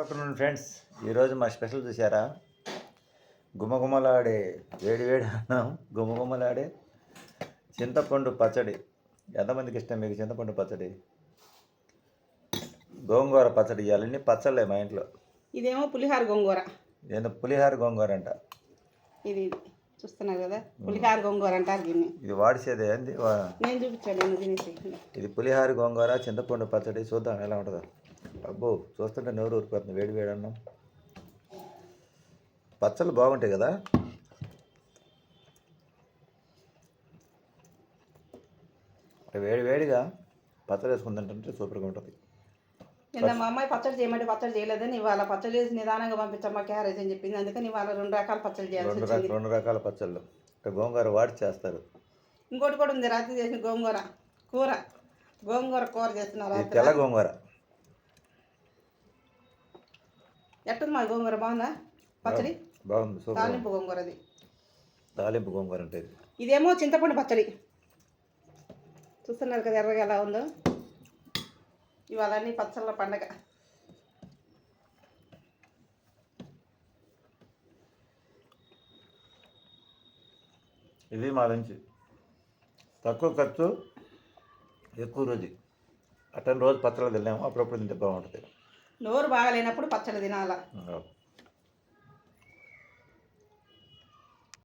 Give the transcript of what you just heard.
Afternoon friends ఈరోజు మా special చూసారా గుమగుమలాడే వేడి వేడి అన్నం గుమగుమలాడే చింతపండు పచ్చడి. ఎంతమందికి ఇష్టం మీకు చింతపండు పచ్చడి? గోంగూర పచ్చడి ఇవన్నీ పచ్చళ్ళే మా ఇంట్లో. ఇదేమో పులిహార గోంగూర. ఏందో పులిహార గోంగూర అంట. ఇది. చూస్తున్నారు కదా? పులిహార గోంగూర అంటారు దీన్ని. ఇది వాడిసేదే వా- నేను చూపించాను నేను తినేసి. ఇది పులిహార గోంగూర చింతపండు పచ్చడి చూద్దాం ఎలా ఉంటుందో. అబ్బో చూస్తుంటే నోరు ఊరిపోతుంది వేడి వేడి అన్నం. పచ్చళ్ళు బాగుంటాయి కదా? వేడి వేడిగా పచ్చడి వేసుకుని తింటుంటే సూపర్గా ఉంటుంది. నిన్న మా అమ్మాయి పచ్చడి చేయమంటే పచ్చడి చేయలేదని ఇవాళ పచ్చడి చేసి నిదానంగా పంపించమ్మా క్యారేజ్ అని చెప్పింది అందుకని ఇవాళ రెండు రకాల పచ్చడి చేయాల్సి రెండు వచ్చింది రకాల రెండు రకాల పచ్చళ్ళు గోంగూర వాడి చేస్తారు ఇంకోటి కూడా ఉంది రాత్రి చేసిన గోంగూర కూర గోంగూర కూర చేస్తున్నారు తెల్ల గోంగూర ఎట్టుంది మా గోంగూర బాగుందా పచ్చడి బాగుంది తాలింపు గోంగూర అది తాలింపు గోంగూర అంటే ఇది ఇదేమో చింతపండు పచ్చడి చూస్తున్నారు కదా ఎర్రగా ఎలా ఉందో ఇవాళ అన్ని పచ్చళ్ళ పండగ. ఇది మా లంచ్ తక్కువ ఖర్చు ఎక్కువ రుచి అట్టని రోజు పచ్చళ్ళు తిన్నాము అప్పుడప్పుడు తింటే బాగుంటుంది. నోరు బాగాలేనప్పుడు పచ్చడి తినాలా.